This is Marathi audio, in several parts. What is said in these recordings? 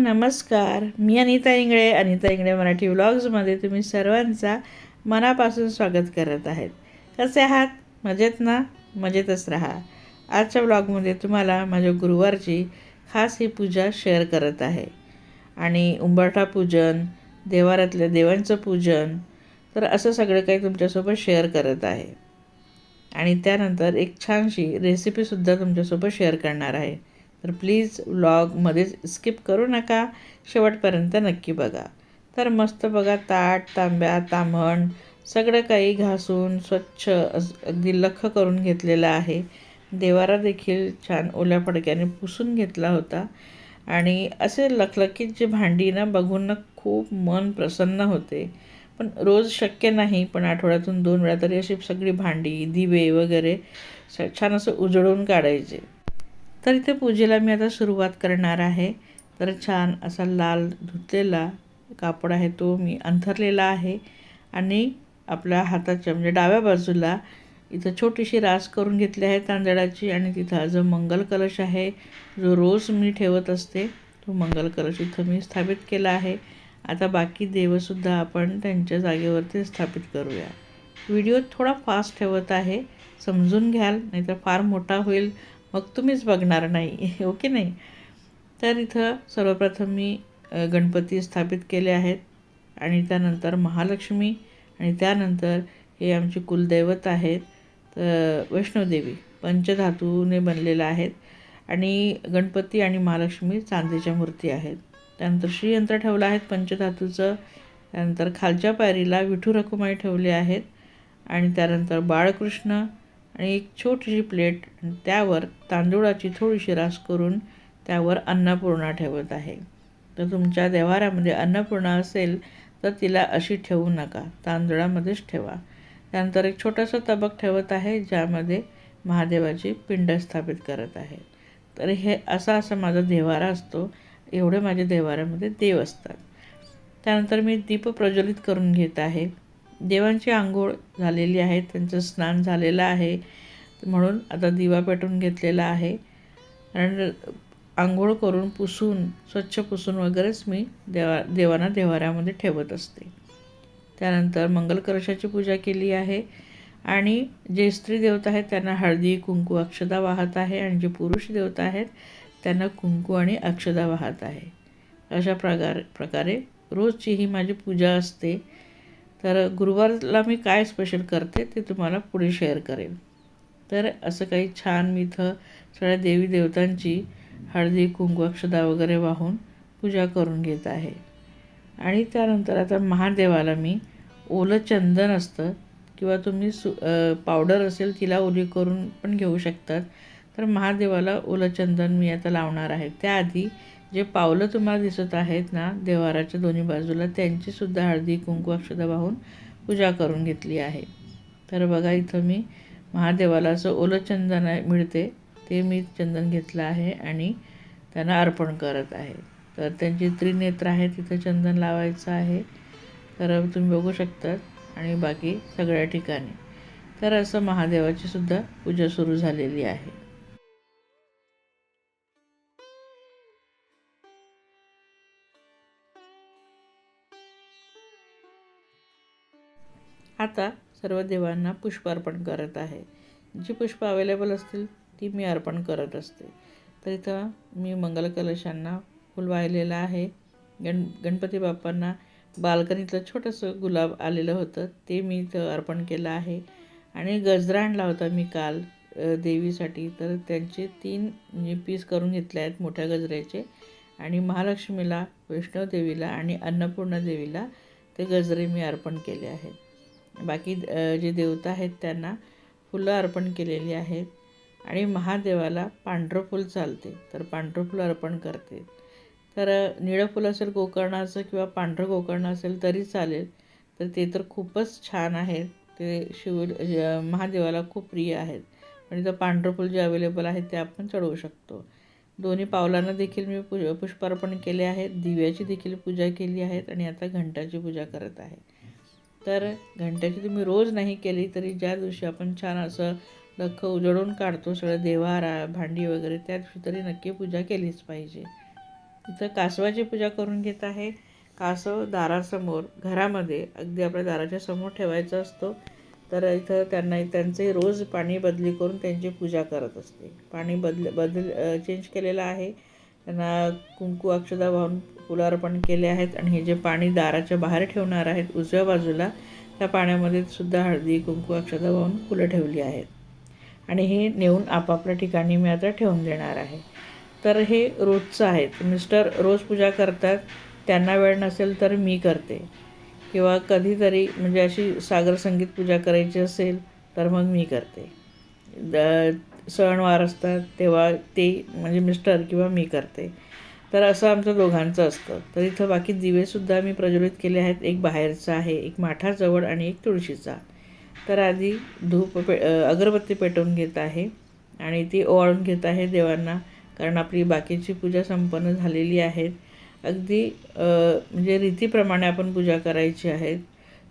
नमस्कार. मी अनिता इंगळे अनिता इंगळे मराठी व्लॉग्समध्ये तुम्ही सर्वांचा मनापासून स्वागत करत आहेत. कसे आहात? मजेत ना? मजेतच राहा. आजच्या व्लॉगमध्ये तुम्हाला माझ्या गुरुवारची खास ही पूजा शेअर करत आहे. आणि उंबरठा पूजन देवारातल्या देवांचं पूजन तर असं सगळं काही तुमच्यासोबत शेअर करत आहे. आणि त्यानंतर एक छानशी रेसिपीसुद्धा तुमच्यासोबत शेअर करणार आहे. तर प्लीज व्लॉगमध्येच स्किप करू नका. शेवटपर्यंत नक्की बघा. तर मस्त बघा ताट तांब्या तांबण सगळं काही घासून स्वच्छ अगदी लख करून घेतलेलं आहे. देवारा देखील छान ओल्या फडक्याने पुसून घेतला होता. आणि असे लखलखीत जे भांडी ना बघून ना खूप मन प्रसन्न होते. पण रोज शक्य नाही पण आठवड्यातून दोन वेळा तरी अशी सगळी भांडी दिवे वगैरे स- छान असं उजळून काढायचे. तर इथे पूजेला मी आता सुरुवात करणार आहे. तर छान असा लाल धुतलेला कापड आहे तो मी अंथरलेला आहे. आणि आपल्या हाताच्या म्हणजे डाव्या बाजूला इथं छोटीशी रास करून घेतली आहे तांदळाची आणि तिथं जो मंगल कलश आहे. जो रोज मी ठेवत असते तो मंगल कलश इथं मी स्थापित केला आहे. आता बाकी देवसुद्धा आपण त्यांच्या जागेवरती स्थापित करूया. व्हिडिओ थोडा फास्ट ठेवत आहे समजून घ्याल नाहीतर फार मोठा होईल. मग तुम्हीच बघणार नाही हो ओके नाही? तर इथं सर्वप्रथम मी गणपती स्थापित केले आहेत आणि त्यानंतर महालक्ष्मी आणि त्यानंतर हे आमचे कुलदैवत आहेत तर वैष्णवदेवी पंचधातूने बनलेलं आहेत आणि गणपती आणि महालक्ष्मी चांदीच्या मूर्ती आहेत. त्यानंतर श्रीयंत्र ठेवलं आहेत पंचधातूचं त्यानंतर खालच्या पायरीला विठू रखुमाई ठेवले आहेत आणि त्यानंतर बाळकृष्ण आणि एक छोटीशी प्लेट त्यावर तांदूळाची थोडीशी रास करून त्यावर अन्नपूर्णा ठेवत आहे. तर तुमच्या देवाऱ्यामध्ये अन्नपूर्णा असेल तर तिला अशी ठेवू नका. तांदुळामध्येच ठेवा. त्यानंतर एक छोटासा तबक ठेवत आहे ज्यामध्ये महादेवाची पिंड स्थापित करत आहे. तर हे असा असा माझा देवारा असतो. एवढे माझ्या देवाऱ्यामध्ये देव असतात. त्यानंतर मी दीप प्रज्वलित करून घेत आहे. देवांची आंघोळ झालेली आहे त्यांचं स्नान झालेलं आहे. म्हणून आता दिवा पेटून घेतलेला आहे. आणि आंघोळ करून पुसून स्वच्छ पुसून वगैरेच मी देवा देवांना देवाऱ्यामध्ये ठेवत असते. त्यानंतर मंगल कलशाची पूजा केली आहे. आणि जे स्त्री देवता आहेत त्यांना हळदी कुंकू अक्षदा वाहत आहे. आणि जे पुरुष देवता आहेत त्यांना कुंकू आणि अक्षदा वाहत आहे. अशा प्रकार प्रकारे रोजची ही माझी पूजा असते. तर गुरुवारला मी काय स्पेशल करते ते तुम्हाला पुढे शेअर करेन. तर असं काही छान मी इथं सगळ्या देवी देवतांची हळदी कुंकू अक्षदा वगैरे वाहून पूजा करून घेत आहे. आणि त्यानंतर आता महादेवाला मी ओलं चंदन असतं किंवा तुम्ही सु पावडर असेल तिला ओली करून पण घेऊ शकतात. तर महादेवाला ओलं चंदन मी आता लावणार आहे. त्याआधी जे पावलं तुम्हाला दिसत आहेत ना देवाराच्या दोन्ही बाजूला त्यांचीसुद्धा हळदी कुंकू अक्षता वाहून पूजा करून घेतली आहे. तर बघा इथं मी महादेवाला असं ओलं चंदन मिळते ते मी चंदन घेतलं आहे आणि त्यांना अर्पण करत आहे. तर त्यांची त्रिनेत्र आहे तिथं चंदन लावायचं आहे. तर तुम्ही बघू शकतात आणि बाकी सगळ्या ठिकाणी. तर असं महादेवाची सुद्धा पूजा सुरू झालेली आहे. आता सर्व देवांना पुष्प अर्पण करत आहे. जी पुष्प अवेलेबल असतील ती मी अर्पण करत असते. तर इथं मी मंगल कलशांना फुल वाहिलेलं आहे. गण गणपती बाप्पांना बाल्कनीतलं छोटंसं गुलाब आलेलं होतं ते मी इथं अर्पण केलं आहे. आणि गजरा आणला होता मी काल देवीसाठी. तर त्यांचे तीन म्हणजे पीस करून घेतले आहेत मोठ्या गजऱ्याचे. आणि महालक्ष्मीला वैष्णवदेवीला आणि अन्नपूर्णा देवीला ते गजरे मी अर्पण केले आहेत. बाकी जे देवता आहेत त्यांना फुलं अर्पण केलेली आहेत आणि महादेवाला पांढरं फूल चालते तर पांढरं फुलं अर्पण करते. तर निळं फुल असेल गोकर्णाचं किंवा पांढरं गोकर्ण असेल तरी चालेल तर ते तर खूपच छान आहेत. ते शिव महादेवाला खूप प्रिय आहेत. म्हणजे आणि तर पांढरं फुल जे अवेलेबल आहे ते आपण चढवू शकतो. दोन्ही पावलांना देखील मी पु पुष्पार्पण केले आहेत दिव्याची देखील पूजा केली आहेत आणि आता घंटाची पूजा करत आहे. तर घंट्याची तुम्ही रोज नाही केली तरी ज्या दिवशी आपण छान असं लख उजळून काढतो सगळं देवारा भांडी वगैरे त्या दिवशी तरी नक्की पूजा केलीच पाहिजे. इथं कासवाची पूजा करून घेत आहे. कासव दारासमोर घरामध्ये अगदी आपल्या दाराच्या समोर ठेवायचा असतो. तर इथं त्यांना त्यांचे रोज पाणी बदली करून त्यांची पूजा करत असते. पाणी बदल बदल चेंज केलेलं आहे. त्यांना कुंकू अक्षदा वाहून फुलार्पण केले आहेत आणि हे जे पाणी दाराच्या बाहेर ठेवणार आहेत उजव्या बाजूला त्या पाण्यामध्ये सुद्धा हळदी कुंकू अक्षदा वाहून फुलं ठेवली आहेत. आणि हे नेऊन आपापल्या ठिकाणी मी आता ठेवून देणार आहे. तर हे रोजचं आहे. मिस्टर रोज पूजा करतात. त्यांना वेळ नसेल तर मी करते. किंवा कधीतरी म्हणजे अशी सागर संगीत पूजा करायची असेल तर मग मी करते. द सणवार असतात तेव्हा ते म्हणजे मिस्टर किंवा मी करते. तर असं आमचं दोघांचं असतं. तर इथं बाकी दिवेसुद्धा मी प्रज्वलित केले आहेत. एक बाहेरचा आहे एक माठाजवळ आणि एक तुळशीचा. तर आधी धूप पे अगरबत्ती पेटवून घेत आहे आणि ती ओवाळून घेत आहे देवांना कारण आपली बाकीची पूजा संपन्न झालेली आहेत. अगदी म्हणजे रीतीप्रमाणे आपण पूजा करायची आहेत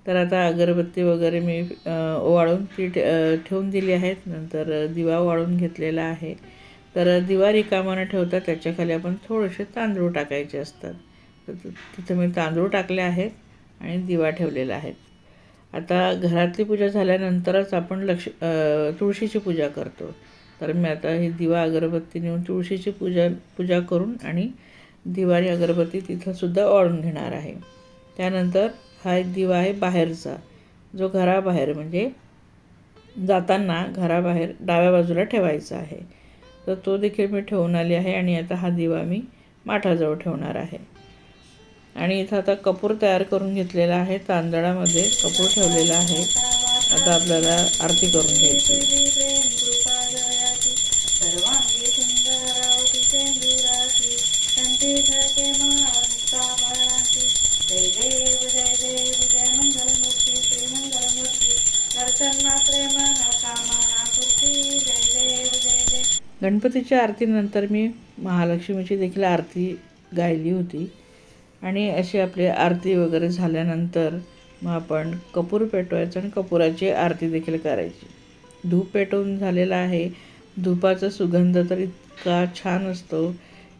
तर आता अगरबत्ती वगैरे मी ओवाळून ती ठेवून दिली आहेत. नंतर दिवा ओवाळून घेतलेला आहे. तर दिवा रिकामानं ठेवतात त्याच्याखाली आपण थोडेसे तांदूळ टाकायचे असतात. तर तिथं मी तांदूळ टाकले आहेत आणि दिवा ठेवलेला आहे. आता घरातली पूजा झाल्यानंतरच आपण लक्ष तुळशीची पूजा करतो. तर मी आता ही दिवा अगरबत्ती नेऊन तुळशीची पूजा पूजा करून आणि दिवाळी अगरबत्ती तिथंसुद्धा ओळून घेणार आहे. त्यानंतर हा एक दिवा आहे बाहेरचा जो घराबाहेर म्हणजे जाताना घराबाहेर डाव्या बाजूला ठेवायचा आहे. तर तो देखील मी ठेवून आली आहे आणि आता हा दिवा मी माठाजवळ ठेवणार आहे. आणि इथं आता कपूर तयार करून घेतलेला आहे. तांदळामध्ये कपूर ठेवलेला आहे. आता आपल्याला आरती करून घ्यायची. गणपतीच्या आरतीनंतर मी महालक्ष्मीची देखील आरती गायली होती. आणि अशी आपली आरती वगैरे झाल्यानंतर मग आपण कपूर पेटवायचं आणि कपूराची आरती देखील करायची. धूप पेटवून झालेला आहे. धुपाचा सुगंध तर इतका छान असतो.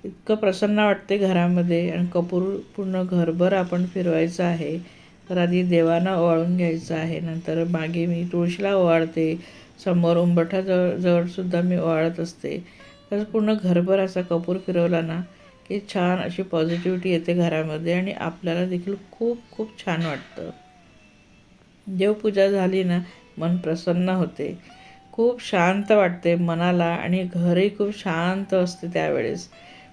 इतकं प्रसन्न वाटते घरामध्ये आणि कपूर पूर्ण घरभर आपण फिरवायचं आहे. तर आधी देवांना ओवाळून घ्यायचं आहे. नंतर मागे मी तुळशीला ओवाळते. समोर उंबठाजवळ जवळसुद्धा मी ओवाळत असते. तर पूर्ण घरभर असा कपूर फिरवला ना की छान अशी पॉझिटिव्हिटी येते घरामध्ये आणि आपल्याला देखील खूप खूप छान वाटतं. देवपूजा झाली ना मन प्रसन्न होते. खूप शांत वाटते मनाला आणि घरही खूप शांत असते त्यावेळेस.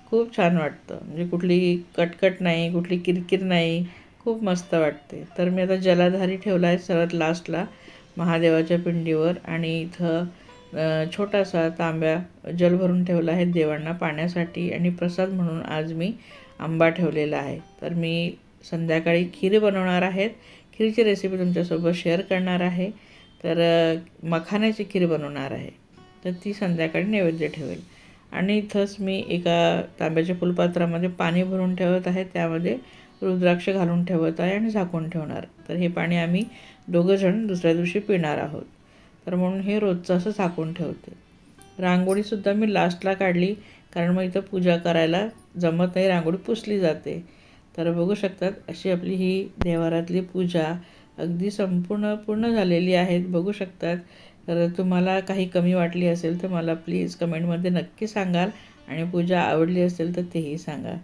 खूप छान वाटतं. म्हणजे कुठली कटकट नाही कुठली किरकिर नाही खूप मस्त वाटते. तर मी आता जलाधारी ठेवला आहे सर्वात लास्टला महादेवाच्या पिंडीवर आणि इथं छोटासा तांब्या जल भरून ठेवला आहे देवांना पाण्यासाठी आणि प्रसाद म्हणून आज मी आंबा ठेवलेला आहे. तर मी संध्याकाळी खीर बनवणार आहेत. खीरची रेसिपी तुमच्यासोबत शेअर करणार आहे. तर मखाण्याची खीर बनवणार आहे. तर ती संध्याकाळी नैवेद्य ठेवेल. आणि इथंच मी एका तांब्याच्या फुलपात्रामध्ये पाणी भरून ठेवत आहे. त्यामध्ये रुद्राक्ष घालून ठेवत आहे आणि झाकून ठेवणार. तर हे पाणी आम्ही दोघंजण दुसऱ्या दिवशी पिणार आहोत. तर म्हणून हे रोजचं असं झाकून ठेवते. रांगोळीसुद्धा मी लास्टला काढली कारण मग इथं पूजा करायला जमत नाही रांगोळी पुसली जाते. तर बघू शकतात अशी आपली ही देवारातली पूजा अगदी संपूर्ण पूर्ण झालेली आहेत बघू शकतात. तर तुम्हाला काही कमी वाटली असेल तर मला प्लीज कमेंटमध्ये नक्की सांगाल. आणि पूजा आवडली असेल तर तेही सांगा.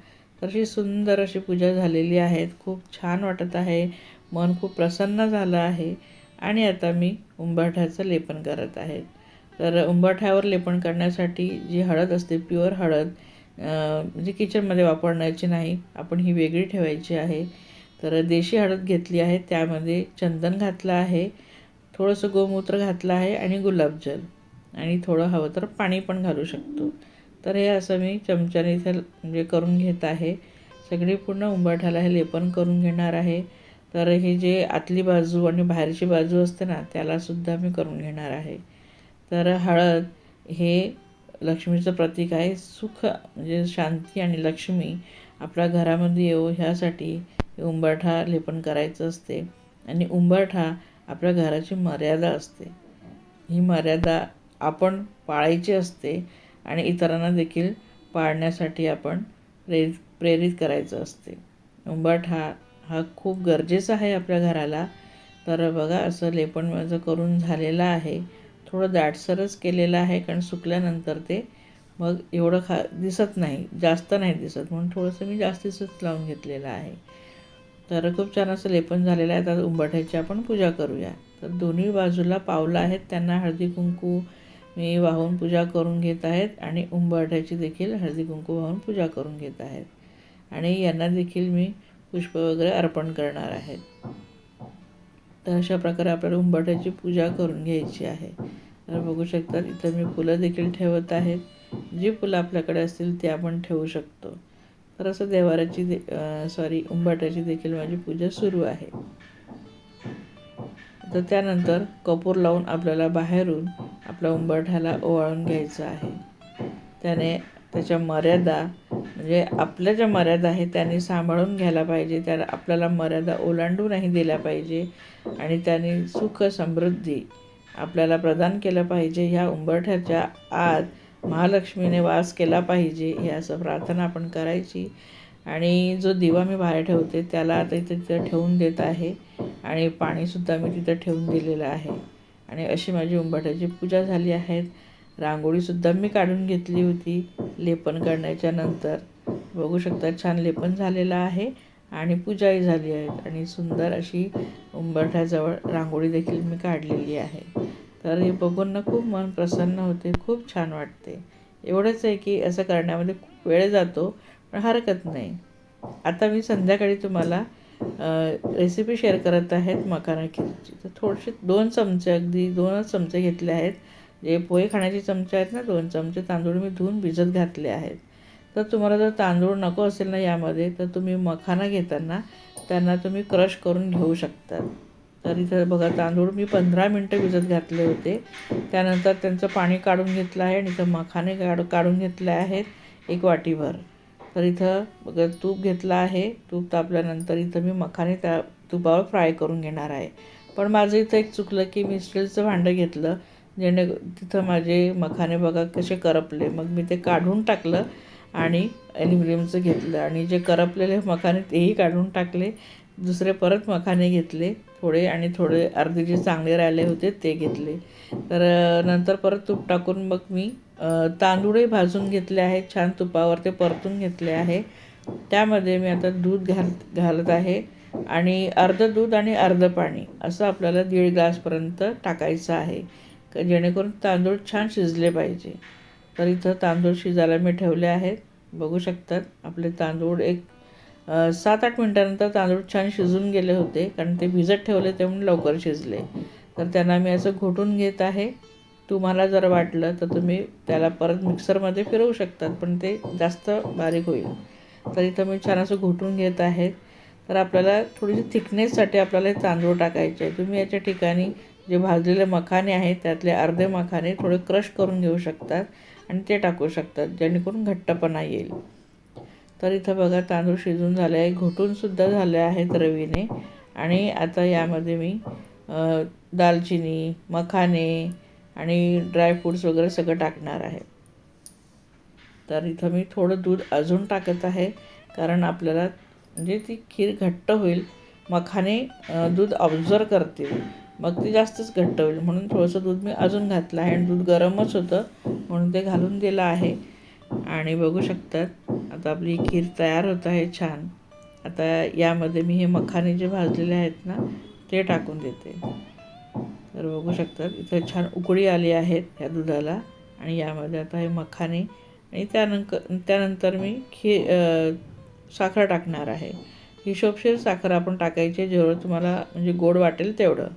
तर अशी सुंदर अशी पूजा झालेली आहेत. खूप छान वाटत आहे. मन खूप प्रसन्न झालं आहे. आणि आता मी उंबाठ्याचं लेपन करत आहे. तर उंबाठ्यावर लेपन करण्यासाठी जी हळद असते प्युअर हळद म्हणजे किचनमध्ये वापरण्याची नाही आपण ही वेगळी ठेवायची आहे. तर देशी हळद घेतली आहे. त्यामध्ये चंदन घातलं आहे. थोडंसं गोमूत्र घातलं आहे आणि गुलाबजल. आणि थोडं हवं तर पाणी पण घालू शकतो. तर हे असं मी चमच्याने इथे म्हणजे करून घेत आहे. सगळी पूर्ण उंबरठाला हे लेपन करून घेणार आहे. तर हे जे आतली बाजू आणि बाहेरची बाजू असते ना त्यालासुद्धा मी करून घेणार आहे. तर हळद हे लक्ष्मीचं प्रतीक आहे. सुख म्हणजे शांती आणि लक्ष्मी आपल्या घरामध्ये येऊ ह्यासाठी उंबरठा लेपन करायचं असते. आणि उंबरठा आपल्या घराची मर्यादा असते. ही मर्यादा आपण पाळायची असते. आणि इतरांना देखील पाळण्यासाठी आपण प्रेरित प्रेरित करायचं असते. उंबाट हा हा खूप गरजेचा आहे आपल्या घराला. तर बघा असं लेपण माझं करून झालेलं आहे. थोडं दाटसरच केलेलं आहे कारण सुकल्यानंतर ते मग एवढं खा दिसत नाही. जास्त नाही दिसत म्हणून थोडंसं मी जास्तीचंच लावून घेतलेलं आहे. तर खूप छान असं लेपन झालेलं आहे. तर उंबाठ्याची आपण पूजा करूया. तर दोन्ही बाजूला पावलं आहेत. त्यांना हळदी कुंकू मी वाहून पूजा करून घेत आहेत आणि उंबाठ्याची देखील हळदी कुंकू वाहून पूजा करून घेत आहेत. आणि यांना देखील मी पुष्प वगैरे अर्पण करणार आहेत तर अशा प्रकारे आपल्याला उंबाठ्याची पूजा करून घ्यायची आहे. तर बघू शकतात इथं मी फुलं देखील ठेवत आहेत. जी फुलं आपल्याकडे असतील ती आपण ठेवू शकतो. तर असं देवाराची दे सॉरी उंबाट्याची देखील माझी पूजा सुरू आहे. तर त्यानंतर कपूर लावून आपल्याला बाहेरून आपल्या उंबरठ्याला ओवाळून घ्यायचं आहे. त्याने त्याच्या मर्यादा म्हणजे आपल्या ज्या मर्यादा आहेत त्याने सांभाळून घ्यायला पाहिजे. त्याला आपल्याला मर्यादा ओलांडू नाही दिल्या पाहिजे. आणि त्याने सुख समृद्धी आपल्याला प्रदान केलं पाहिजे. ह्या उंबरठ्याच्या आत महालक्ष्मीने वास केला पाहिजे हे असं प्रार्थना आपण करायची. आणि जो दिवा मी बाहेर ठेवते त्याला आता इथे तिथं ठेवून देत आहे. आणि पाणीसुद्धा मी तिथं ठेवून दिलेलं आहे. आणि अशी माझी उंबाट्याची पूजा झाली आहेत रांगोळीसुद्धा मी काढून घेतली होती लेपन करण्याच्या नंतर. बघू शकता छान लेपन झालेलं आहे आणि पूजाही झाली आहे आणि सुंदर अशी उंबरठ्याजवळ रांगोळी देखील मी काढलेली आहे. तर हे बघून ना खूप मन प्रसन्न होते खूप छान वाटते. एवढंच आहे की असं करण्यामध्ये खूप वेळ जातो पण हरकत नाही. आता मी संध्याकाळी तुम्हाला रेसिपी शेअर करत आहेत मखाना खीरची. तर थोडेसे दोन चमचे अगदी दोनच चमचे घेतले आहेत. जे पोहे खाण्याचे चमचे आहेत ना दोन चमचे तांदूळ मी धुवून भिजत घातले आहेत. तर तुम्हाला जर तांदूळ नको असेल ना यामध्ये तर तुम्ही मखाना घेताना त्यांना तुम्ही क्रश करून घेऊ शकता. तर इथं बघा तांदूळ मी पंधरा मिनटं भिजत घातले होते. त्यानंतर त्यांचं पाणी काढून घेतलं आहे आणि इथं मखाने काढ काढून घेतले आहेत एक वाटीभर. तर इथं तूप घेतलं आहे तूप तापल्यानंतर इथं मी मखाने त्या तुपावर फ्राय करून घेणार आहे. पण माझं इथं एक चुकलं की मी स्टीलचं भांडं घेतलं जेणे तिथं माझे मखाने बघा कसे करपले. मग मी ते काढून टाकलं आणि ॲल्युमिनियमचं घेतलं आणि जे करपलेले मखाने तेही काढून टाकले. दुसरे परत मखाने घेतले थोडे आणि थोडे अर्धे जे चांगले राहिले होते ते घेतले. तर नंतर परत तूप टाकून मग मी तांदूळही भाजून घेतले आहेत छान तुपावर ते परतून घेतले आहे. त्यामध्ये मी आता दूध घाल घालत आहे आणि अर्धं दूध आणि अर्धं पाणी असं आपल्याला दीड ग्लासपर्यंत टाकायचं आहे. जेणेकरून तांदूळ छान शिजले पाहिजे. तर इथं तांदूळ शिजायला मी ठेवले आहेत. बघू शकतात आपले तांदूळ एक सात आठ मिनटानंतर तांदूळ छान शिजून गेले होते कारण ते भिजत ठेवले ते म्हणून लवकर शिजले. तर त्यांना मी असं घोटून घेत आहे. तुम्हाला जर वाटलं तर तुम्ही त्याला परत मिक्सरमध्ये फिरवू शकतात पण ते जास्त बारीक होईल. तर इथं मी छान असं घोटून घेत आहेत तर आपल्याला थोडीशी थिकनेससाठी आपल्याला तांदूळ टाकायचे आहे. तुम्ही याच्या ठिकाणी जे भाजलेले मखाने आहेत त्यातले अर्धे मखाने थोडे क्रश करून घेऊ शकतात आणि ते टाकू शकतात जेणेकरून घट्टपणा येईल. तर इथं बघा तांदूळ शिजून झाले आहे घोटूनसुद्धा झाले आहेत रवीने. आणि आता यामध्ये मी दालचिनी मखाने आणि ड्रायफ्रूट्स वगैरे सगळं टाकणार आहे. तर इथं मी थोडं दूध अजून टाकत आहे कारण आपल्याला म्हणजे ती खीर घट्ट होईल. मखाने दूध ऑब्झर्व करतील. मग ती जास्तच घट्ट होईल. म्हणून थोडंसं दूध मी अजून घातलं आहे. आणि दूध गरमच होतं म्हणून ते घालून दिलं आहे. आणि बघू शकतात आता आपली खीर तयार होत आहे छान. आता यामध्ये मी हे मखाने जे भाजलेले आहेत ना ते टाकून देते. तर बघू शकतात इथं छान उकळी आली आहेत या दुधाला. आणि यामध्ये आता हे मखाने आणि त्यानंतर त्यानंतर मी खी साखर टाकणार आहे. हिशोबशीर साखर आपण टाकायची जेवढं तुम्हाला म्हणजे गोड वाटेल तेवढं.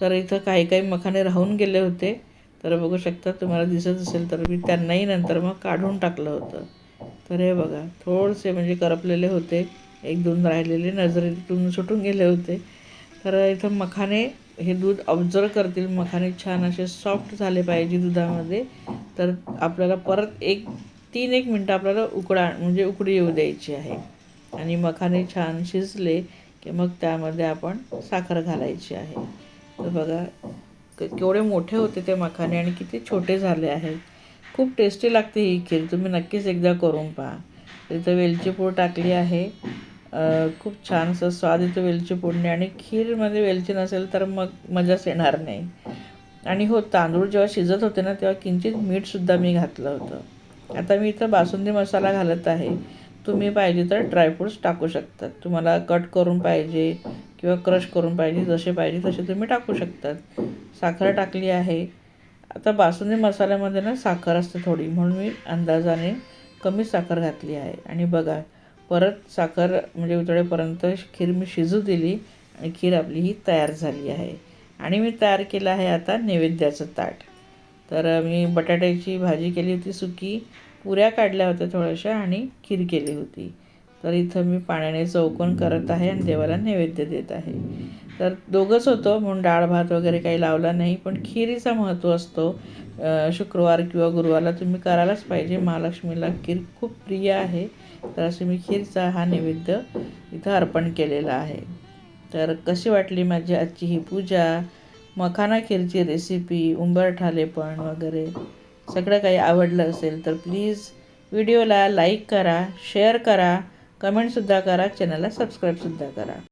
तर इथं काही काही मखाने राहून गेले होते. तर बघू शकता तुम्हाला दिसत असेल तर मी त्यांनाही नंतर मग काढून टाकलं होतं. तर हे बघा थोडेसे म्हणजे करपलेले होते. एक दोन राहिलेले नजरेतून सुटून गेले होते. तर इथं मखाने हे दूध ऑब्झर्व करतील. मखाने छान असे सॉफ्ट झाले पाहिजे दुधामध्ये. तर आपल्याला परत एक तीन एक मिनटं आपल्याला उकडा म्हणजे उकडी येऊ द्यायची आहे. आणि मखाने छान शिजले की मग त्यामध्ये आपण साखर घालायची आहे. तर बघा केवढे मोठे होते ते मखाने आणि किती छोटे झाले आहेत. खूप टेस्टी लागते ही खीर. तुम्ही नक्कीच एकदा करून पहा. इथं वेलची पूड टाकली आहे. खूप छान असं स्वाद येतो वेलची पूडने आणि खीरमध्ये वेलची नसेल तर मग मजाच येणार नाही. आणि हो तांदूळ जेव्हा शिजत होते ना तेव्हा किंचित मीठसुद्धा मी घातलं होतं. आता मी इथं बासुंदी मसाला घालत आहे. तुम्ही पाहिजे तर ड्रायफ्रूट्स टाकू शकतात तुम्हाला कट करून पाहिजे किंवा क्रश करून पाहिजे जसे पाहिजे तसे तुम्ही टाकू शकतात साखर टाकली आहे. आता बासुंदी मसाल्यामध्ये ना साखर असते थोडी म्हणून मी अंदाजाने कमी साखर घातली आहे. आणि बघा परत साखर म्हणजे उतळेपर्यंत खीर मी शिजू दिली आणि खीर आपली ही तयार झाली आहे. आणि मी तयार केलं आहे आता नैवेद्याचं ताट. तर मी बटाट्याची भाजी केली होती सुकी पुऱ्या काढल्या होत्या थोड्याशा आणि खीर केली होती. तर इथं मी पाण्याने चौकोन करत आहे आणि देवाला नैवेद्य देत आहे. तर दोघंच होतं. म्हणून डाळ भात वगैरे काही लावला नाही. पण खिरीचा महत्त्व असतो. शुक्रवार किंवा गुरुवारला तुम्ही करायलाच पाहिजे. महालक्ष्मीला खीर खूप प्रिय आहे. तर असे मी खीरचा हा नैवेद्य इथं अर्पण केलेला आहे. तर कशी वाटली माझी आजची ही पूजा? मखाना खीरची रेसिपी उंबरठालेपण वगैरे सगळं काही आवडलं असेल तर प्लीज व्हिडिओला लाईक करा शेअर करा कमेंटसुद्धा करा चॅनलला सबस्क्राईबसुद्धा करा.